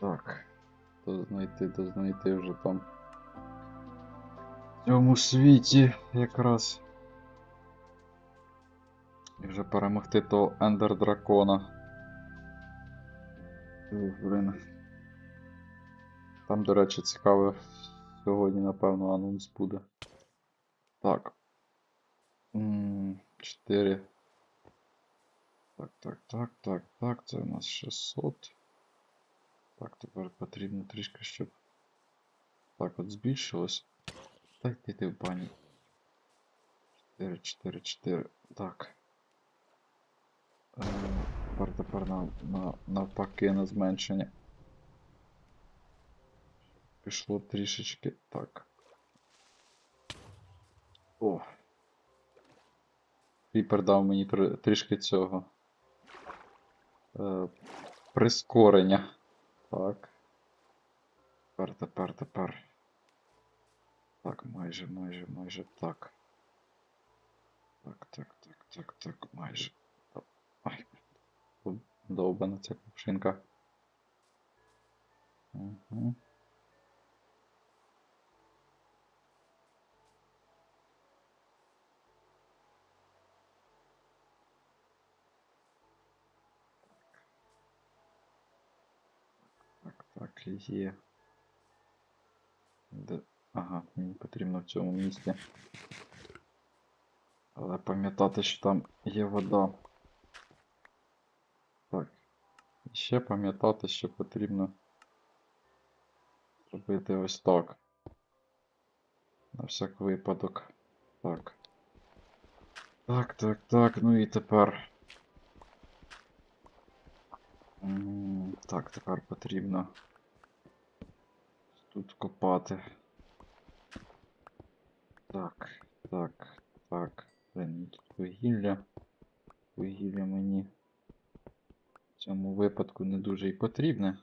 Так. То знайти, то знайти вже там. В цьому світі якраз. І вже перемогти того Ендер Дракона. Ух, блін. Там, до речі, цікаве сьогодні, напевно, анонс буде. Так. 4. Так, так, так, так, так. Це у нас 600. Так, тепер потрібно трішки, щоб. Так, от збільшилось. Так, ти ти в бані. 4, 4, 4. Так. Е, тепер тепер на, на, навпаки на зменшення. Пішло трішечки. Так. О. Кріпер дав мені трішки цього. Е, прискорення. Так. Тепер, тепер, тепер. Так, майже, майже, майже так. Так, так, так, так, так, майже. Ай. Довбана ця кувшинка. Угу. Так. Де... Ага, мені потрібно в цьому місці. Але пам'ятати, що там є вода. Так. І ще пам'ятати, що потрібно зробити ось так. На всяк випадок. Так. Так, так, так, ну і тепер. Так, тепер потрібно тут копати. Так, так, так. Блін, тут вугілля. Вугілля мені в цьому випадку не дуже і потрібне.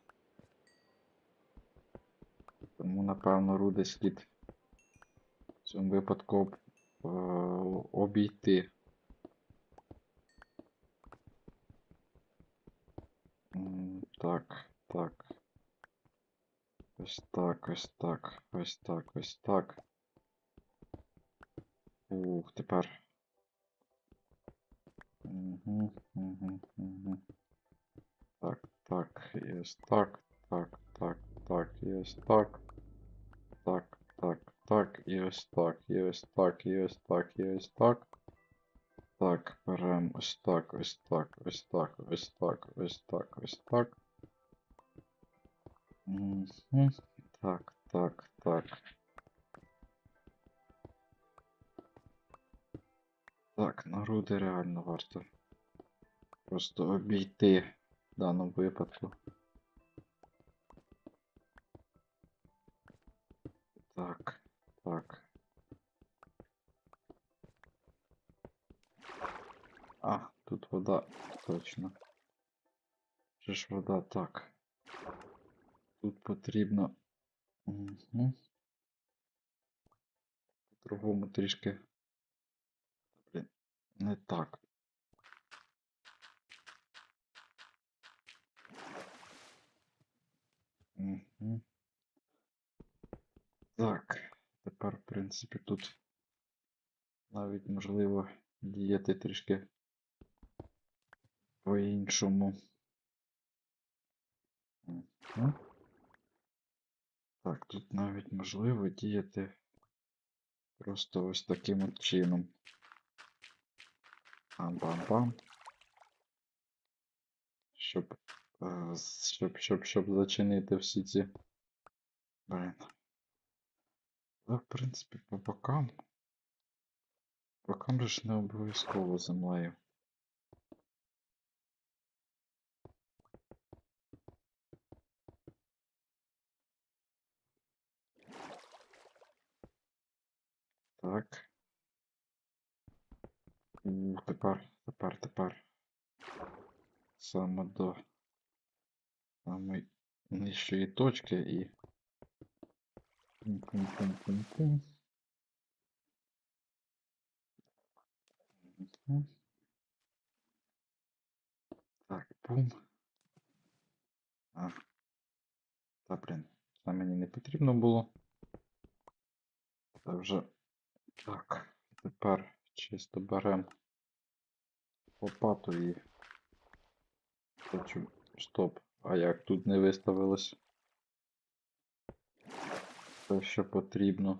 Тому, напевно, руди слід в цьому випадку е, обійти. Так, так. Ось так, ось так, ось так, ось так. Ух, тепер. Угу, угу, угу. Так, так, і ось так, так, так, так, і ось так. Так, так, так, і ось так, і ось так, і ось так, і ось так. Так, беремо ось так, ось так, ось так, ось так, ось так, ось так. Так, так, так. Так, народи реально варто просто обійти в даному випадку. Так, так. А, тут вода, точно. Же ж вода так. Потрібно. Угу. По-другому трішки. Блін, не так. Угу. Так, тепер, в принципі, тут навіть можливо діяти трішки по-іншому. Мгм. Так, тут навіть можливо діяти просто ось таким от чином. Бам-бам-бам. Щоб, е, щоб, щоб, щоб зачинити всі ці. Блін. Але, в принципі, по бокам. По бокам же ж не обов'язково землею. Так. У, тепер, тепер, тепер. Саме до самої нижчої точки і. Пум-пум-пум-пум-пум. Так, пум. А. Та, блін, це мені не потрібно було. Це вже. Так, тепер чисто беремо лопату і. Хочу. Стоп. А як тут не виставилось? Те, що потрібно.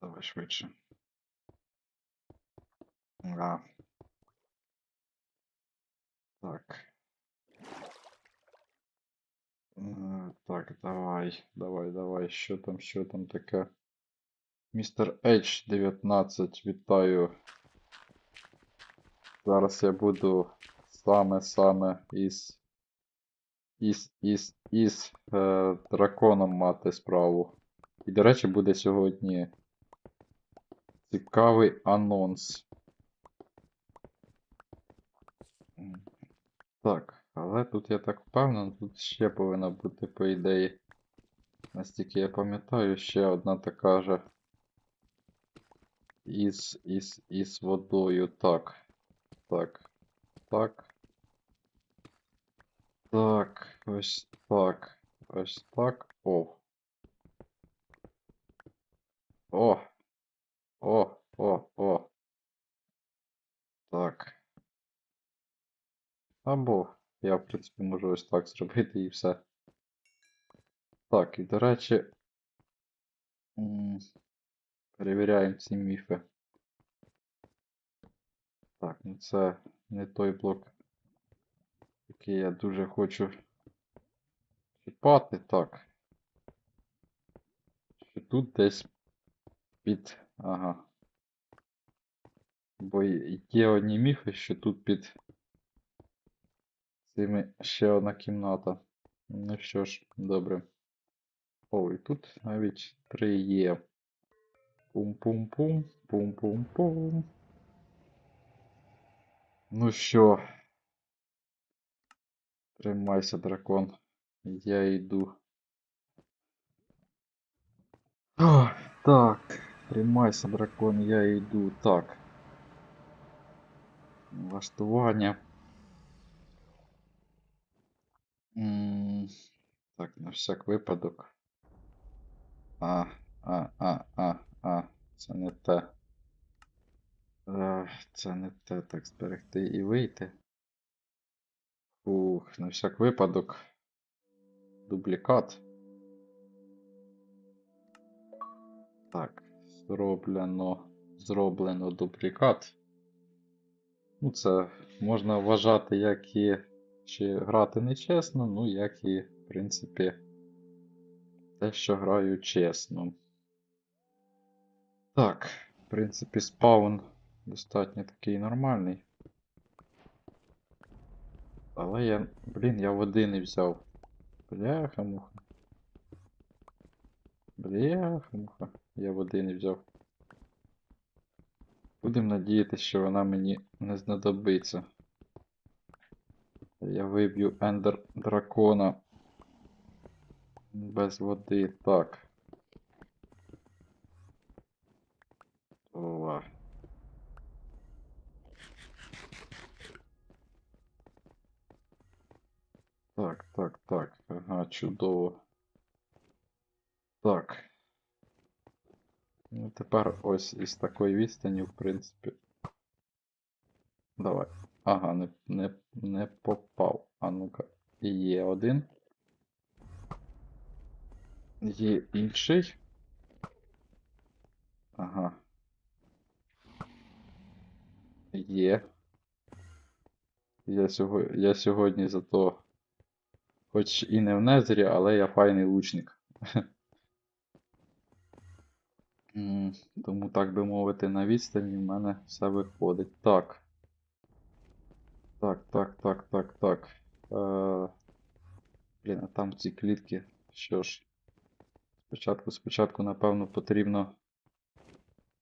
Давай швидше. А. Так. Е, Так, давай, давай, давай. Що там, що там таке? Містер H19, вітаю. Зараз я буду саме-саме із. Із, із, із е, драконом мати справу. І, до речі, буде сьогодні цікавий анонс. Так, але тут я так впевнений, тут ще повинна бути, по ідеї. Настільки я пам'ятаю, ще одна така же. Із, із, із водою. Так. Так. Так. Так, ось так. Ось так. О. О. О, о, о. Так. Або я, в принципі, можу ось так зробити і все. Так, і до речі. Перевіряємо ці міфи. Так, ну це не той блок, який я дуже хочу чіпати. Так. Що тут десь під. Ага. Бо є одні міфи, що тут під цими ще одна кімната. Ну що ж, добре. О, і тут навіть три є. Пум-пум-пум, пум-пум-пум. Ну що? Тримайся, дракон. Я йду. Так, тримайся, дракон, я йду. Так. Влаштування. М, Так, на всяк випадок. А, а, а, а, а, це не те. Е, Це не те, так зберегти і вийти. Ух, на всяк випадок. Дублікат. Так, зроблено. Зроблено дублікат. Ну, це можна вважати, як і чи грати нечесно, ну, як і, в принципі, те, що граю чесно. Так, в принципі, спаун достатньо такий нормальний. Але я, блін, я води не взяв. Бляха-муха. Бляха-муха. Я води не взяв. Будемо надіятися, що вона мені не знадобиться. Я виб'ю ендер дракона. Без води. Так. Ова. Так, так, так. Ага, чудово. Так. Ну, тепер ось із такої відстані, в принципі. Давай. Ага, не, не, не попав. А ну-ка. Є один. Є інший. Ага. Є. Я, сього... я сьогодні зато. Хоч і не в незері, але я файний лучник. Тому, так би мовити, на відстані в мене все виходить. Так. Так, так, так, так, так. Е... Блін, а там ці клітки. Що ж. Спочатку, спочатку, напевно, потрібно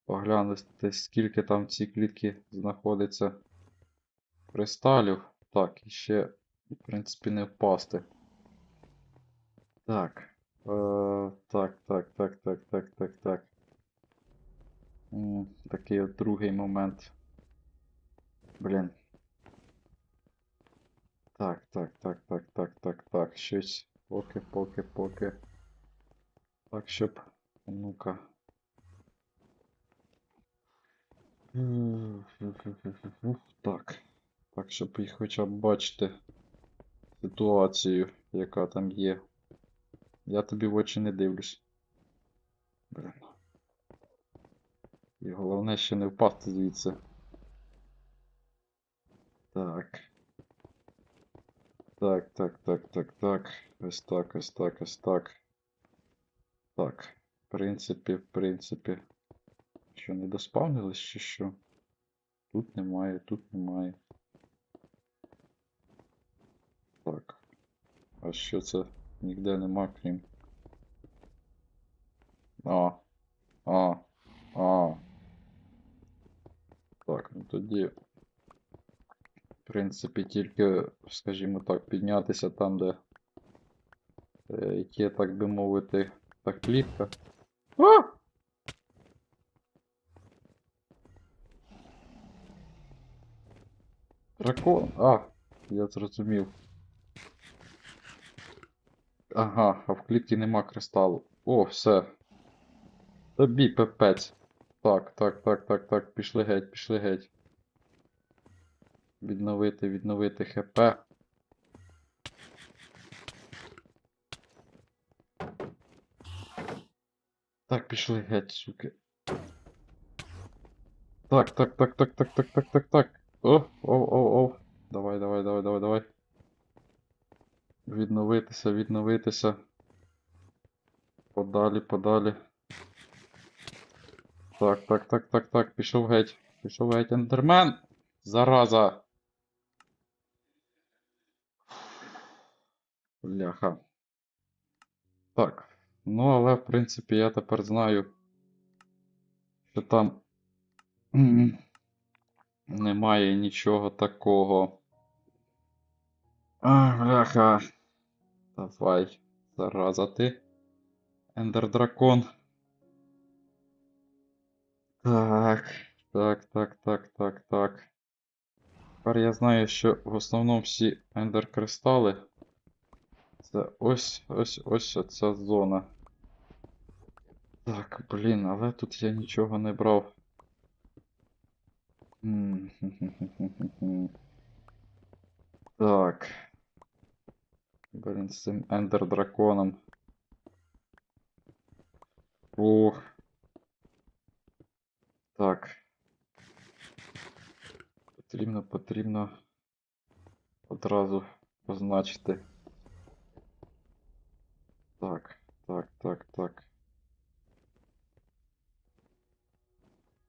поглянути, скільки там в цій клітці знаходиться кристалів. Так, і ще, в принципі, не впасти. Так. Е, так, так, так, так, так, так, так. Такий от другий момент. Блін. Так, так, так, так, так, так, так. Щось. Поки, поки, поки. Так, щоб. Ну-ка. Так. Так, щоб їх хоча б бачити ситуацію, яка там є. Я тобі в очі не дивлюсь. Блін. І головне ще не впасти звідси. Так. Так, так, так, так, так. Ось так, ось так, ось так. Так. В принципі, в принципі. Що, не доспавнились чи що? Тут немає, тут немає. Так. А що це? Ніде нема, крім. А. А. А. Так, ну тоді. Принципі, тільки, скажімо так, піднятися там, де е, є, так би мовити, та клітка. А! Дракон. А, я зрозумів. Ага, а в клітці нема кристалу. О, все. Тобі пепець. Так, так, так, так, так, пішли геть, пішли геть. Відновити, відновити ХП. Так, пішли геть, суки. Так, так, так, так, так, так, так, так, так. О, о, о, о. Давай, давай, давай, давай, давай. Відновитися, відновитися. Подалі, подалі. Так, так, так, так, так, пішов геть. Пішов геть ендермен. Зараза. Бляха. Так. Ну, але в принципі я тепер знаю, що там немає нічого такого. А, бляха. Давай, зараза ти. Ендер дракон. Так, так, так, так, так, так. Тепер я знаю, що в основному всі ендер кристали. Це ось ось ось оця зона. Так, блін, але тут я нічого не брав. Так. Блін, з цим ендер драконом. Ох. Так. Потрібно, потрібно одразу позначити. Так, так, так, так.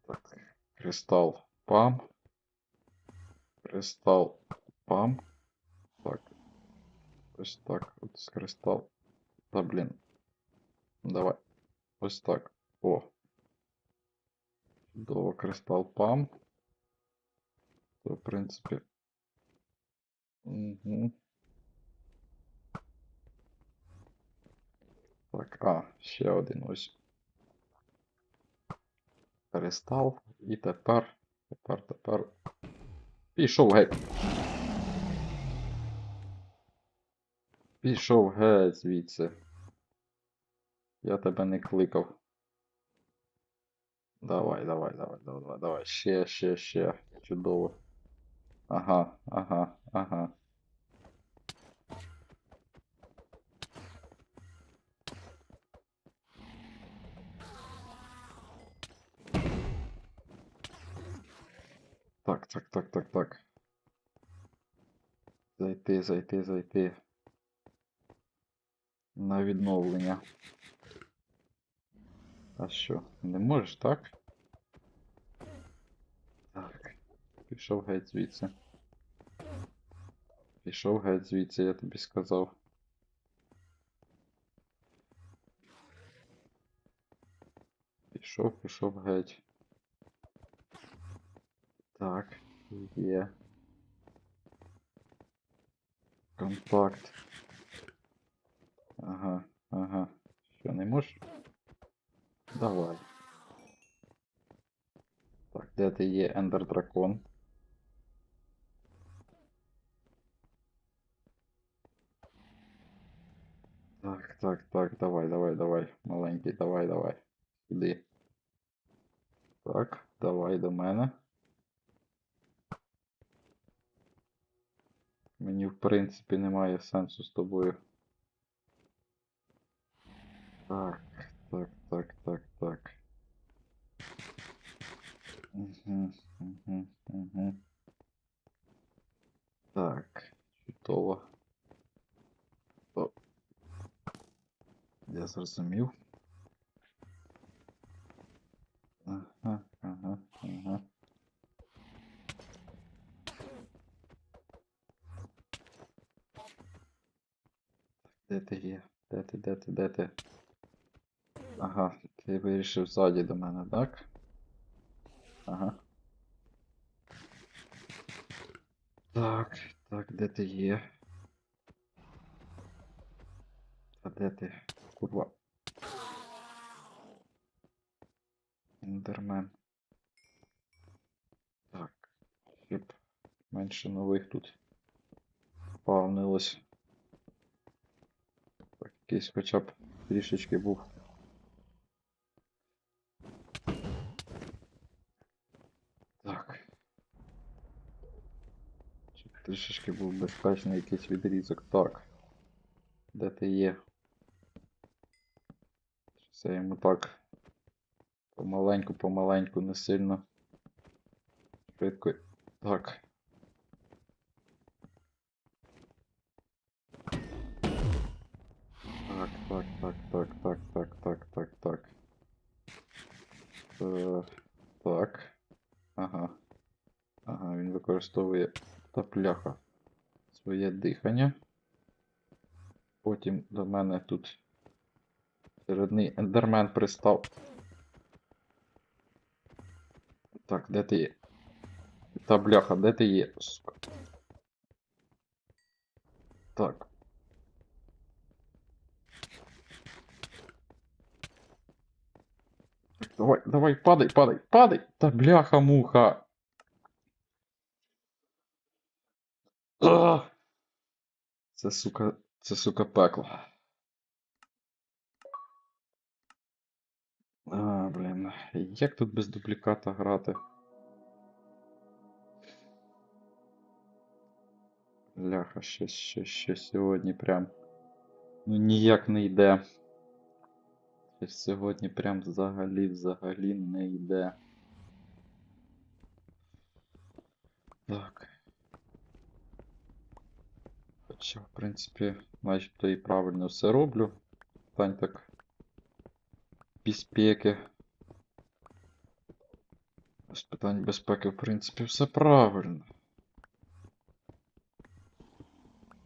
Так, кристал пам. Кристал пам. Так. Ось так. От з кристал. Та блін. Давай. Ось так. О. Чудово, кристал пам. То, в принципі. Угу. Так, а, ще один ось. Кристал. І тепер. Тепер, тепер. Пішов геть. Пішов геть звідси. Я тебе не кликав. Давай, давай, давай, давай, давай, давай. Ще, ще, ще. Чудово. Ага, ага, ага. Так, так, так, так. Зайти, зайти, зайти. На відновлення. А що, не можеш, так? Так. Пішов геть звідси. Пішов геть звідси, я тобі сказав. Пішов, пішов геть. Так, є. Контакт. Ага, ага. Що, не можеш? Давай. де ти є Ендер Дракон? Так, так, так, давай, давай, давай. Маленький, давай, давай. Сюди. Так, давай до мене. Мені, в принципі, немає сенсу з тобою. Так, так, так, так, так. Угу, угу, угу. Так, чудово. О. Я зрозумів. Ага, ага, ага. Де ти є? Де ти, де ти, де ти? Ага, ти вирішив ззаді до мене, так? Ага. Так, так, де ти є? А де ти? Курва. Ендермен. Так. Щоб менше нових тут спавнилось. Якийсь хоча б трішечки був. Так. Щоб трішечки був безпечний якийсь відрізок. Так. Де ти є? Це йому так. Помаленьку, помаленьку, не сильно. Швидко. Так, так, так, так, так, так, так, так, так. Е, так. Ага. Ага, він використовує та пляха своє дихання. Потім до мене тут середний ендермен пристав. Так, де ти є? Та бляха, де ти є, сука? Так. Давай, давай, падай, падай, падай! Та бляха-муха! Ах! Це сука, це сука пекло. А, блін, як тут без дубліката грати? Бляха, щось, щось, щось сьогодні прям. Ну ніяк не йде. Сьогодні прям взагалі, взагалі не йде. Так. Хоча, в принципі, начебто і правильно все роблю. Питань так. Безпеки. З питань безпеки, в принципі, все правильно.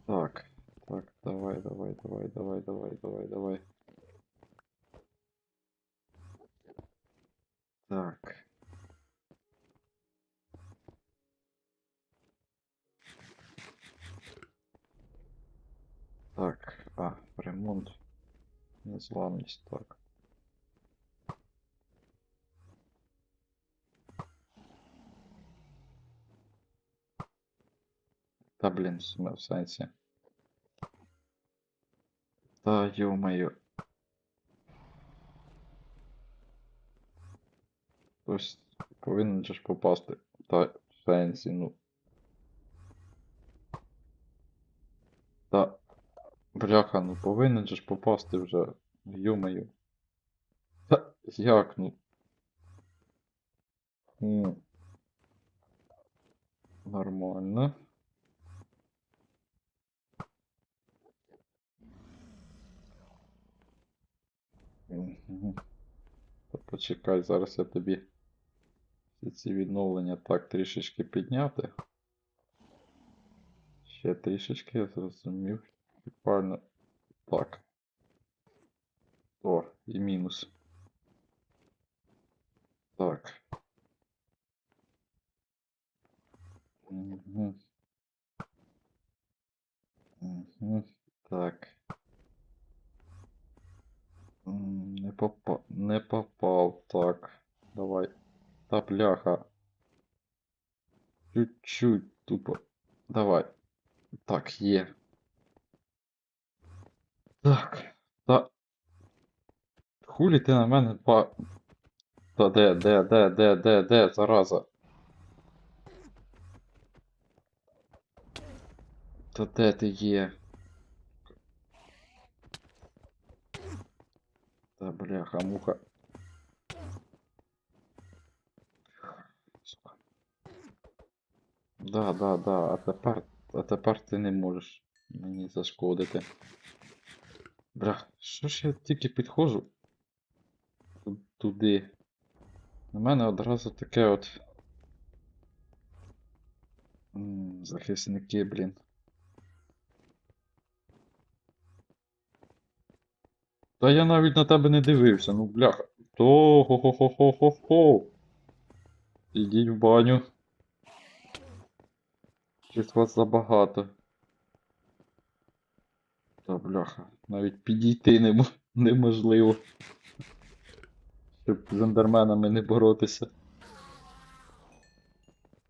Так, так, давай, давай, давай, давай, давай, давай, давай. Так. Так, а, ремонт. Незламність, так. Та блін, в сенсі. Та ё-моё. Хтось повинен же ж попасти. Та в сенсі, ну. Та. Бляха, ну повинен же ж попасти вже. Ё-моё. Та як, ну. Нормально. Та почекай, зараз я тобі всі ці відновлення так трішечки підняти. Ще трішечки я зрозумів. Буквально так. О, і мінус. Так. Угу. Угу. Так. М, Не попав. Не попав. Так. Давай. Та бляха. Чуть-чуть тупо. Давай. Так, є. Так. Та. Хулі ти на мене два. Та де, де, де, де, де, де, зараза. Та де ти є? Та бляха, муха. Да, да, да, а тепер, а тепер ти не можеш мені зашкодити. Бля, що ж я тільки підходжу туди. На мене одразу таке от. М, Захисники, блін. Та я навіть на тебе не дивився, ну бляха. То хо хо хо хо хо хо Ідіть в баню. Щось вас забагато. Та бляха, навіть підійти не, неможливо. Щоб з ендерменами не боротися.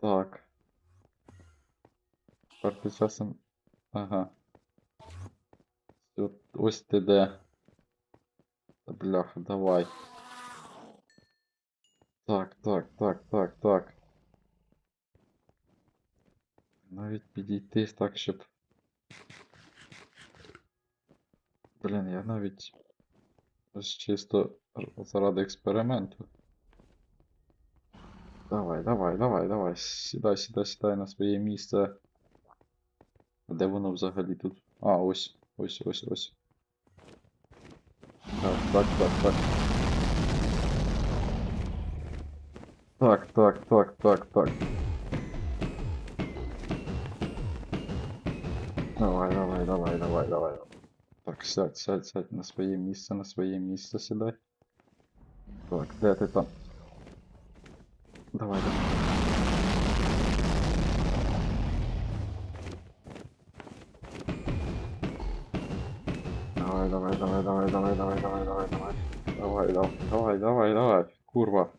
Так. Тепер часом. Ага. Все, ось ти де. Та бляха, давай. Так, так, так, так, так. Навіть підійти так, щоб. Блін, я навіть чисто заради експерименту. Давай, давай, давай, давай. Сідай, сідай, сідай на своє місце. Де воно взагалі тут? А, ось, ось, ось, ось. Так, так, так, так. Так, так, так, так, так. Давай, давай, давай, давай, давай. Так, сядь, сядь, сядь на своє місце, на своє місце сідай. Так, де ти там? Давай, давай. Давай, давай, давай, давай, давай, давай, давай, давай, давай. Давай, давай, давай, давай, давай, курва.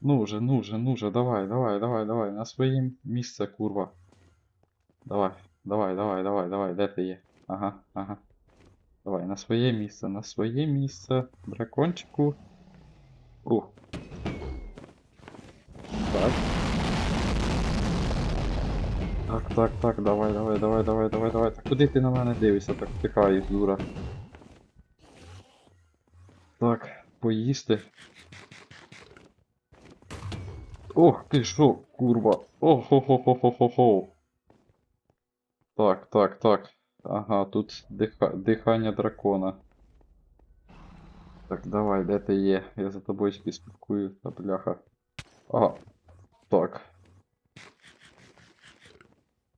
Ну же, ну же, ну же, давай, давай, давай, давай, на своє місце, курва. Давай, давай, давай, давай, давай, де ти є? Ага, ага. Давай, на своє місце, на своє місце. Дракончику. Ух. Так. Так, так, так, давай, давай, давай, давай, давай, давай. Так куди ти на мене дивишся? Так втикаєш, дура. Так, поїсти. Ох ти що, курва. Охо-хо-хо-хо-хо-хо. Так, так, так. Ага, тут диха... дихання дракона. Так, давай, де ти є? Я за тобою ще слідкую, та бляха. Ага. Так.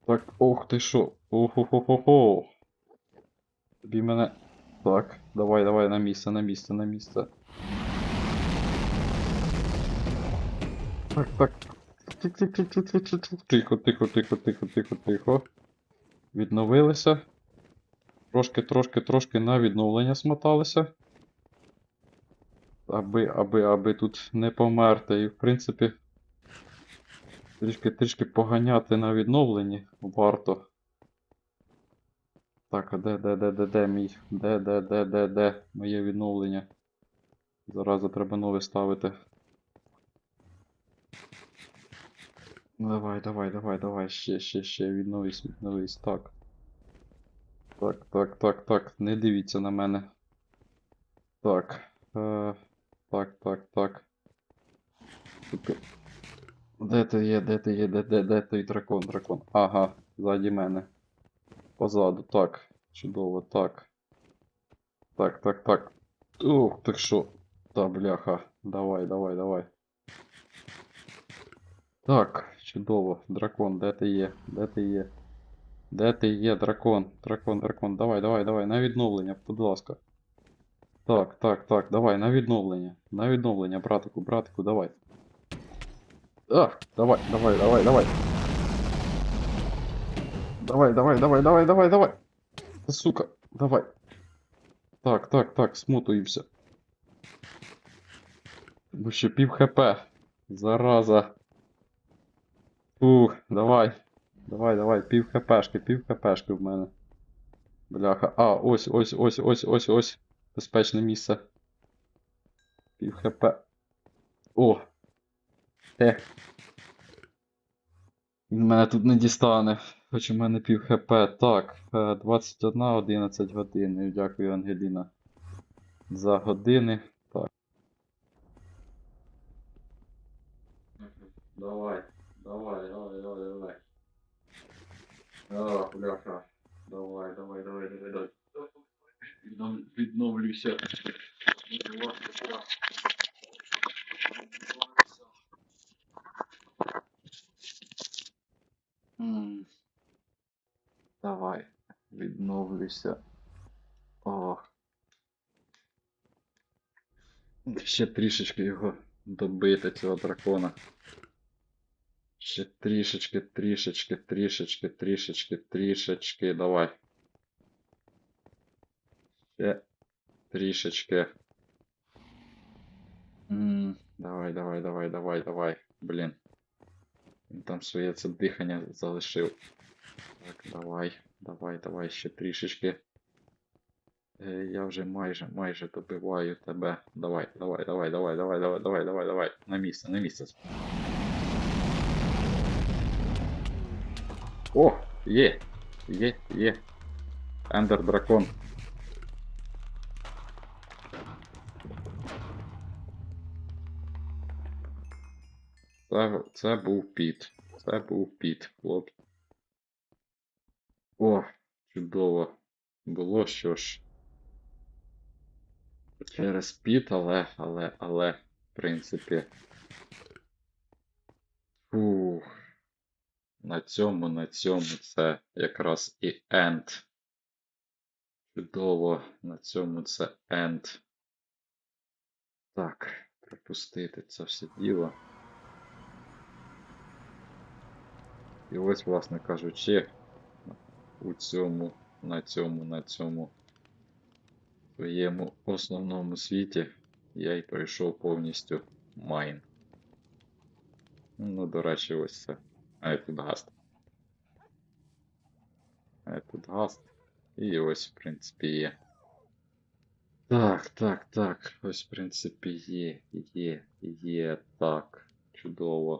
Так, ох ти що. Охо-хо-хо-хо. Тобі мене. Так, давай, давай, на місце, на місце, на місце. Так, так. Тихо, Тихо, тихо, тихо, тихо, тихо, тихо. Відновилися. Трошки, трошки, трошки на відновлення смоталися. Аби, аби, аби тут не померти. І в принципі. Трішки, трішки поганяти на відновленні варто. Так, а де, де, де, де, де мій? Де, де, де, де, де моє відновлення? Зараза треба нове ставити. Давай, давай, давай, давай, ще, ще, ще, відновись, відновись, так. Так, так, так, так, не дивіться на мене. Так. Е, так, так, так. Де ти є, де ти є, де, де, де той дракон, дракон? Ага, ззаді мене. Позаду, так. Чудово, так. Так, так, так. Ух, так що? Та бляха. Давай, давай, давай. Так, чудово. Дракон, де ти є? Де ти є? Де ти є, дракон? Дракон, дракон. Давай, давай, давай. На відновлення, будь ласка. Так, так, так, давай, на відновлення. На відновлення, братику, братику, давай. А, давай, давай, давай, давай. Давай, давай, давай, давай, давай, давай. Сука, давай. Так, так, так, смотуємося. Бо ще пів хп. Зараза. Ух, давай. Давай, давай, пів хпшки, пів хпшки в мене. Бляха. А, ось, ось, ось, ось, ось, ось. Безпечне місце. Пів хп. О! Ех. Він мене тут не дістане. Хоч у мене пів хп. Так, е, 21, 11 годин. Дякую, Ангеліна. За години. Так. Давай, давай, давай. А, бляха. Давай, давай, давай, давай, давай. Віднов- Відновлюся. Давай, відновлюся. О. Ще трішечки його добити, цього дракона. Ще трішечки, трішечки, трішечки, трішечки, трішечки. Давай. Ще трішечки. М, Давай, давай, давай, давай, давай. Блін. Він там своє це дихання залишив. Так, давай, давай, давай, ще трішечки. Е, Я вже майже, майже добиваю тебе. Давай, давай, давай, давай, давай, давай, давай, давай, давай. На місце, на місце. О, є, є, є. Ендер дракон. Це, це був піт. Це був піт, хлопці. О, чудово. Було що ж. Через піт, але, але, але, в принципі. Фух. На цьому, на цьому це якраз і енд. Чудово, на цьому це енд. Так, пропустити це все діло. І ось, власне кажучи, у цьому, на цьому, на цьому своєму основному світі я й пройшов повністю майн. Ну, до речі, ось це. А тут гаст. А гаст. І ось, в принципі, є. Так, так, так. Ось, в принципі, є, є, є. Так. Чудово.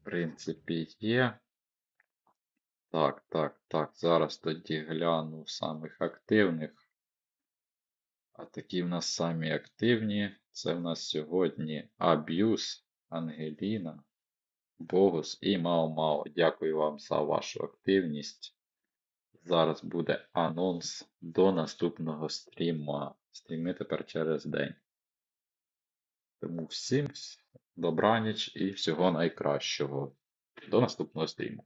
В принципі, є. Так, так, так. Зараз тоді гляну самих активних. А такі в нас самі активні. Це в нас сьогодні Аб'юз, Ангеліна, Богус і Мао Мао. Дякую вам за вашу активність. Зараз буде анонс до наступного стріма. Стріми тепер через день. Тому всім добраніч і всього найкращого. До наступного стріму.